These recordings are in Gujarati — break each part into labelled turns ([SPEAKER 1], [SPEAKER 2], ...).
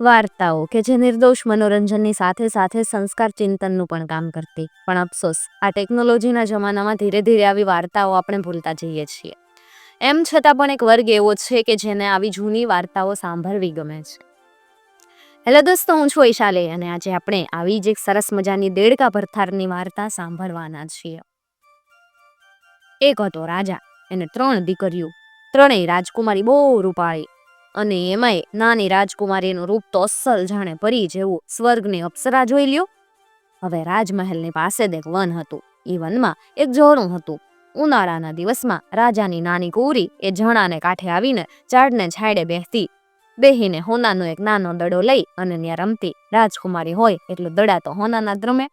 [SPEAKER 1] વાર્તાઓ કે જે નિર્દોષ મનોરંજનની સાથે સાથે સંસ્કાર ચિંતનનું પણ કામ કરતી. પણ અફસોસ, આ ટેકનોલોજીના જમાનામાં ધીરે ધીરે આવી વાર્તાઓ આપણે ભૂલતા જઈએ છીએ. એમ છતાં પણ એક વર્ગ એવો છે કે જેને આવી જૂની વાર્તાઓ સાંભળવી ગમે છે. હેલો દોસ્તો, હું છું વૈશાલી અને આજે આપણે આવી જ એક સરસ મજાની દેડકા ભરથારની વાર્તા સાંભળવાના છીએ. એક હતો રાજા, એને ત્રણ દીકરીઓ, ત્રણેય રાજકુમારી બહુ રૂપાળી. અને એમાંય નાની રાજકુમારીનું રૂપ તો અસલ જાણે પરી જેવું સ્વર્ગની અપ્સરા જોઈ લ્યો. હવે રાજમહેલની પાસે એક વન હતું. એ વનમાં એક ઝોરું હતું. ઉનાળાના દિવસમાં રાજાની નાની કુંવરી એ ઝણાને કાંઠે આવીને ઝાડને છાંયડે બેસતી બેહીને હોનાનો એક નાનો દડો લઈ અને ત્યાં રમતી. રાજકુમારી હોય એટલો દડા તો હોનાના દ્રમે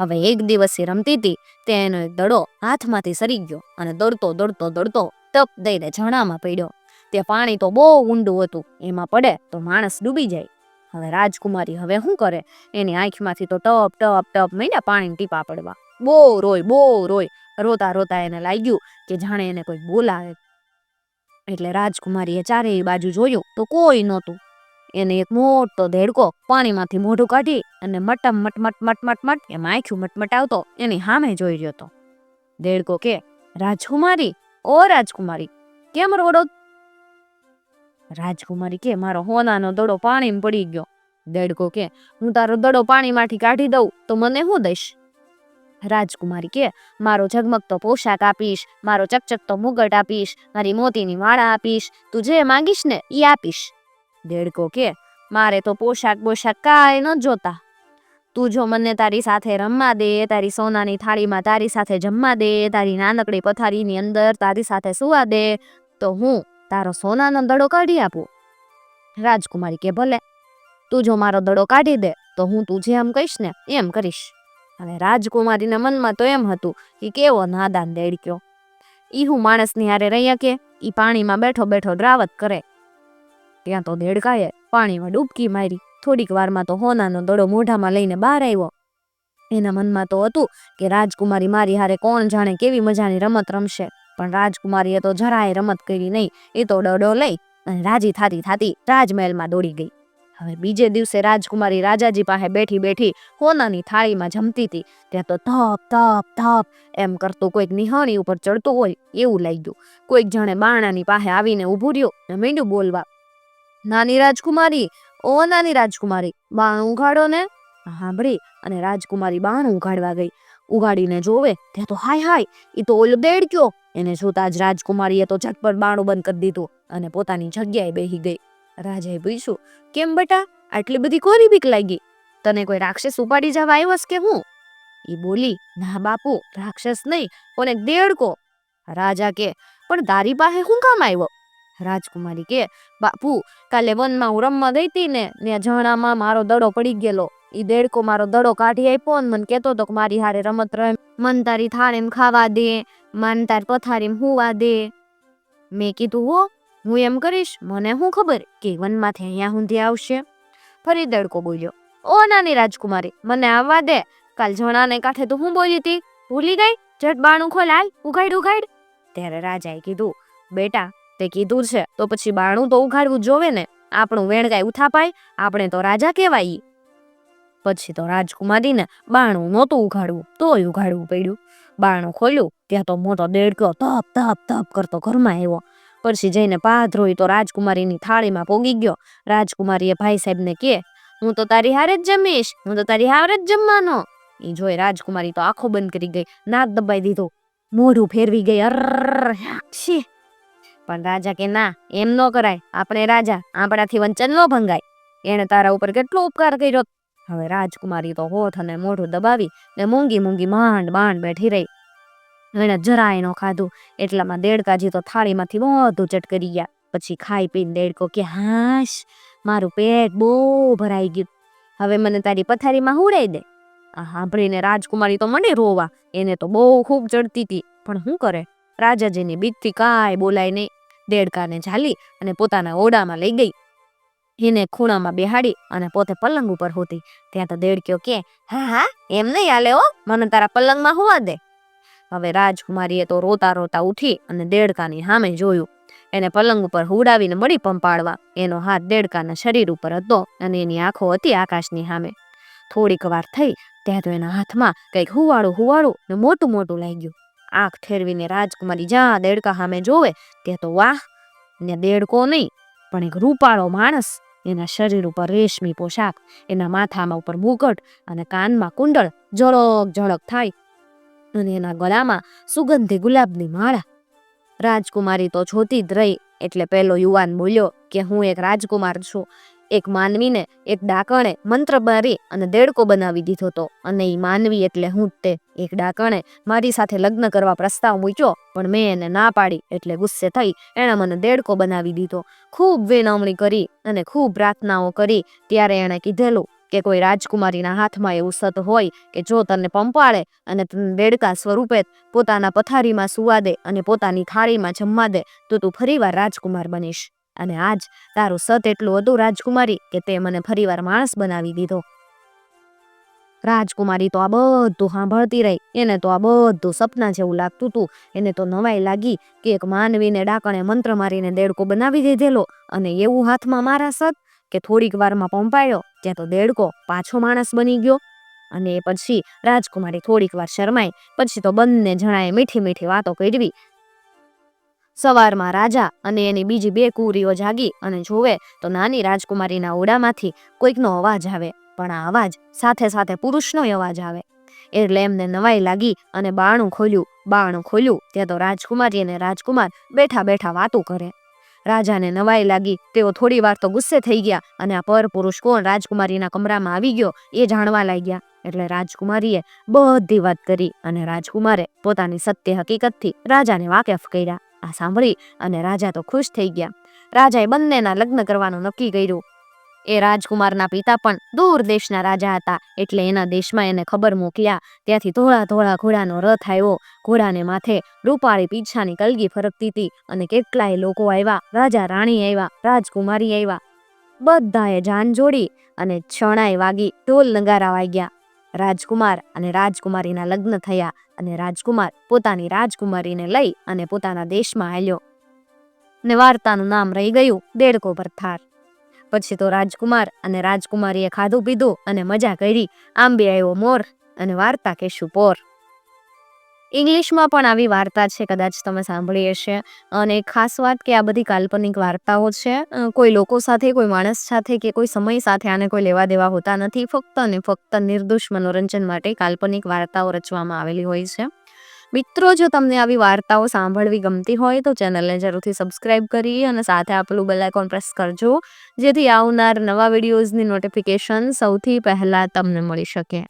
[SPEAKER 1] હવે એક દિવસ એ રમતી હતી તે એનો એક દડો હાથમાંથી સરી ગયો અને દોડતો દોડતો દોડતો ટપ દઈને ઝણામાં પડ્યો. તે પાણી તો બહુ ઊંડું હતું, એમાં પડે તો માણસ ડૂબી જાય. હવે રાજકુમારી હવે શું કરે? એની આંખમાંથી તો ટપ ટપ ટપ મહિના પાણી ટીપા પડવા. બહુ રોય બહુ રોય રોતા રોતા એને લાગ્યું કે જાણે એને કોઈ બોલાવે. એટલે રાજકુમારીએ ચારેય બાજુ જોયું તો કોઈ નહોતું. એને એક મોટો ધેડકો પાણીમાંથી મોઢું કાઢી અને મટમ, મટ મટ મટ મટ મટ એમાં આંખ્યું મટમટાવતો એની સામે જોઈ રહ્યો હતો. ધેડકો કે, રાજકુમારી, ઓ રાજકુમારી, કેમ રોડો રાજકુમારી કે, મારો હોનાનો દડો પાણીમાં પડી ગયો. દેડકો કે, હું તારો દડો પાણીમાંથી કાઢી દઉં તો મને શું દઈશ? રાજકુમારી કે, મારો ઝગમગતો પોશાક આપીશ, મારો ચકચકતો મુગટ આપીશ, મારી મોતીની માળા આપીશ, તું જે માંગીશ ને એ આપીશ. દેડકો કે, મારે તો પોશાક બોશાક કાંઈ ન જોતા. તું જો મને તારી સાથે રમવા દે, તારી સોનાની થાળીમાં તારી સાથે જમવા દે, તારી નાનકડી પથારીની અંદર તારી સાથે સુવા દે, તો હું તારો સોનાનો દડો કાઢી આપું. રાજકુમારી કે, ભલે, તું જો મારો દડો કાઢી દે, તો હું તું જેમ કહીશ ને, એમ કરીશ. હવે રાજકુમારીના મનમાં તો એમ હતું કે, કેવો નાદાન દેડક્યો. ઈ હું માણસની હારે રહ્યા કે, ઈ પાણીમાં બેઠો બેઠો દ્રાવત કરે. ત્યાં તો દેડકાએ પાણીમાં ડૂબકી મારી, થોડીક વારમાં તો હોનાનો દડો મોઢામાં લઈને બહાર આવ્યો. એના મનમાં તો હતું કે, રાજકુમારી મારી હારે કોણ જાણે કેવી મજાની રમત રમશે. પણ રાજકુમારીએ તો જરાય રમત કરી નહીં, એ તો ડડો લઈ અને રાજી થાતી થાતી રાજમહેલમાં દોડી ગઈ. હવે બીજે દિવસે રાજકુમારી રાજાજી પાસે બેઠી બેઠી હોનાની થાળીમાં જમતી હતી. ત્યાં તો ધપ ધપ ધપ એમ કરતું કોઈક નિહાણી ઉપર ચડતું હોય એવું લાગ્યું. કોઈક જણે બાણાની પાસે આવીને ઊભું રહ્યું ને મીંડું બોલવા, નાની રાજકુમારી, ઓ નાની રાજકુમારી, બાણ ઉઘાડો ને. સાંભળી અને રાજકુમારી બાણ ઉઘાડવા ગઈ. ઉગાડીને જોવે, ત્યાં તો હાય હાય એ તો ઓલો દેડક્યો એને જોતા જ રાજકુમારીએ તો ઝટપટ બાણું બંધ કરી દીધું અને પોતાની જગ્યાએ બેહી ગઈ. રાજાએ પૂછ્યું, કેમ બેટા? આટલી બધી કોરી બીક લાગી? તને કોઈ રાક્ષસ ઉપાડી જવા આવ્યો કે હું? એ બોલી, ના બાપુ, રાક્ષસ નહીં પણ એક દેડકો રાજા કે, પણ તારી પાસે શું કામ આવ્યો રાજકુમારી કે, બાપુ, કાલે વનમાં હું રમવા ગઈ હતી ને ત્યાં જણામાં મારો દડો પડી ગયેલો. ઈ દેડકો મારો દડો કાઢી આપ્યો ને મને કહેતો હતો કે મારી હારે રમત રમ. મન તારી થાળીમાં ખાવા દે, મન તારી પથારીમ હુવા દે. મેં કીધું, હો, હું એમ કરીશ, મને શું ખબર કે વનમાંથી અહીંયા સુધી આવશે? ફરી દેડકો બોલ્યો, ઓ નાની રાજકુમારી, મને આવવા દે. કાલ જણાને કાંઠે તો હું બોલી હતી? ભૂલી ગઈ? જટ બાણું ખોલ, હાલ, ઉઘાડ ઉઘાડ. ત્યારે રાજાએ કીધું, બેટા, તે કીધું છે, તો પછી બાણું તો ઉઘાડવું જોવે ને. આપણું વેણ ઉથાપાય, આપણે તો રાજા કહેવાય પછી તો રાજકુમારીને બાણું નહોતું ઉઘાડવું, તોય ઉઘાડવું પડ્યું. બાણું ખોલ્યું, ત્યાં તો મોટો દેડકો તપ તપ તપ કરતો ઘરમાં આવ્યો. પછી જઈને પાધરોઈ તો રાજકુમારીની થાળીમાં પોગી ગયો. રાજકુમારીએ ભાઈ સાહેબને કે, હું તો તારી હારે જ જમીશ, હું તો તારી હારે જ જમવાનો. એ જોઈ રાજકુમારી તો આંખો બંધ કરી ગઈ, નાક દબાઈ દીધું. મોઢું ફેરવી ગઈ અર છી પણ રાજા કે ના, એમ ન કરાય. આપણે રાજા આપણાથી વંચન ન ભંગાય. એણે તારા ઉપર કેટલો ઉપકાર કર્યો હવે રાજકુમારી તો હોઠ અને મોઢું દબાવી ને મૂંગી મૂંગી માંડ માંડ બેઠી રહી. એણે જરાય ન ખાધું, એટલામાં દેડકાજી તો થાળીમાંથી બધું ચટકરી ગયા. પછી ખાઈ પીને દેડકો કે, હાશ, મારું પેટ બહુ ભરાઈ ગયું. હવે મને તારી પથારીમાં હુડાઈ દે. આ સાંભળીને રાજકુમારી તો મને રોવા, એને તો બહુ ખૂબ ચડતી હતી પણ શું કરે? રાજાજીની બીકથી કાંઈ બોલાય નહીં. દેડકાને ઝાલી અને પોતાના ઓડામાં લઈ ગઈ. એને ખૂણામાં બેહાડી અને પોતે પલંગ ઉપર હોતી. ત્યાં તો દેડક્યો કે હા હા, એમ નહીં હાલે હો, મને તારા પલંગમાં હોવા દે. હવે રાજકુમારીએ તો રોતા રોતા ઉઠી અને દેડકાની સામે જોયું. એને પલંગ ઉપર હુડાવીને મળી પંપાડવા એનો હાથ દેડકાના શરીર ઉપર હતો અને એની આંખો હતી આકાશની સામે થોડીક વાર થઈ, ત્યાં તો એના હાથમાં કંઈક હુવાળું હુવાળું ને મોટું મોટું લાગ્યું. આંખ ઠેરવીને રાજકુમારી જ્યાં દેડકા સામે જોવે, ત્યાં તો વાહ, ને દેડકો નહીં, પણ એક રૂપાળો માણસ એના શરીર ઉપર રેશમી પોશાક, એના માથામાં ઉપર મુકટ અને કાનમાં કુંડળ ઝળક ઝળક થાય અને એના ગળામાં સુગંધી ગુલાબની માળા. રાજકુમારી તો જોતી જ રહી એટલે પેલો યુવાન બોલ્યો કે હું એક રાજકુમાર છું. એક માનવીને એક ડાકણે મંત્ર મારી અને દેડકો બનાવી દીધો હતો. અને એ માનવી એટલે હું જ તે. એક ડાકણે મારી સાથે લગ્ન કરવા પ્રસ્તાવ મૂક્યો, પણ મેં એને ના પાડી એટલે ગુસ્સે થઈ એણે મને દેડકો બનાવી દીધો. ખૂબ વિનવણી કરી અને ખૂબ પ્રાર્થનાઓ કરી, ત્યારે એણે કીધેલું કે કોઈ રાજકુમારીના હાથમાં એવું સત હોય કે જો તને પંપાળે અને તને દેડકા સ્વરૂપે પોતાના પથારીમાં સુવા દે અને પોતાની થાળીમાં જમવા દે, તો તું ફરીવાર રાજકુમાર બનીશ. અને આજ તારું સત એટલું હતું રાજકુમારી કે તે મને ફરીવાર માણસ બનાવી દીધો. રાજકુમારી તો આ બધું સાંભળતી રહી. એને તો આ બધું સપના જેવું લાગતું હતું એને તો નવાઈ લાગી કે એક માનવીને ડાકણે મંત્ર મારીને દેડકો બનાવી દીધેલો અને એવું હાથમાં મારા સત કે થોડીક વારમાં પંપાયો ત્યાં તો દેડકો પાછો માણસ બની ગયો. અને એ પછી રાજકુમારી થોડીક વાર શરમાઈ. પછી તો બંને જણાએ મીઠી મીઠી વાતો કરવી સવારમાં રાજા અને એની બીજી બે કુરીઓ જાગી અને જોવે તો નાની રાજકુમારીના ઓડામાંથી કોઈકનો અવાજ આવે, પણ આ અવાજ સાથે સાથે પુરુષનો અવાજ આવે. એટલે એમને નવાઈ લાગી અને બાણું ખોલ્યું બાણું ખોલ્યું, ત્યાં તો રાજકુમારી અને રાજકુમાર બેઠા બેઠા વાતો કરે. રાજાને નવાઈ લાગી, તેઓ થોડી વાર તો ગુસ્સે થઈ ગયા અને આ પર પુરુષ કોણ રાજકુમારીના કમરામાં આવી ગયો એ જાણવા લાગ્યા. એટલે રાજકુમારીએ બધી વાત કરી અને રાજકુમારે પોતાની સત્ય હકીકતથી રાજાને વાકેફ કર્યા. આ સાંભળી અને રાજા તો ખુશ થઈ ગયા. રાજાએ બંનેના લગ્ન કરવાનું નક્કી કર્યું. એ રાજકુમારના પિતા પણ દૂર દેશના રાજા હતા એટલે એના દેશમાં એને ખબર મોકલ્યા. ત્યાંથી ધોળા ધોળા ઘોડાનો રથ આવ્યો. ઘોડાને માથે રૂપાળી પીછાની કલગી ફરકતી હતી અને કેટલાય લોકો આવ્યા. રાજા રાણી આવ્યા, રાજકુમારી આવ્યા. બધાએ જાન જોડી અને છણાઈ વાગી ઢોલ નગારા વાગ્યા રાજકુમાર અને રાજકુમારીના લગ્ન થયા અને રાજકુમાર પોતાની રાજકુમારીને લઈ અને પોતાના દેશમાં હાલ્યો ને વાર્તાનું નામ રહી ગયું દેડકો પરથાર પછી તો રાજકુમાર અને રાજકુમારીએ ખાધું પીધું અને મજા કરી. આંબે આવ્યો મોર અને વાર્તા કેશું પોર. ઇંગ્લિશમાં પણ આવી વાર્તા છે, કદાચ તમે સાંભળી હશે. અને ખાસ વાત કે આ બધી કાલ્પનિક વાર્તાઓ છે કોઈ લોકો સાથે, કોઈ માણસ સાથે કે કોઈ સમય સાથે આને કોઈ લેવા દેવા હોતા નથી, ફક્ત અને ફક્ત નિર્દોષ મનોરંજન માટે કાલ્પનિક વાર્તાઓ રચવામાં આવેલી હોય છે. મિત્રો, જો તમને આવી વાર્તાઓ સાંભળવી ગમતી હોય, તો ચેનલને જરૂરથી સબસ્ક્રાઇબ કરી અને સાથે આપેલું બેલ આઇકોન પ્રેસ કરજો, જેથી આવનાર નવા વિડીયોઝની નોટિફિકેશન સૌથી પહેલાં તમને મળી શકે.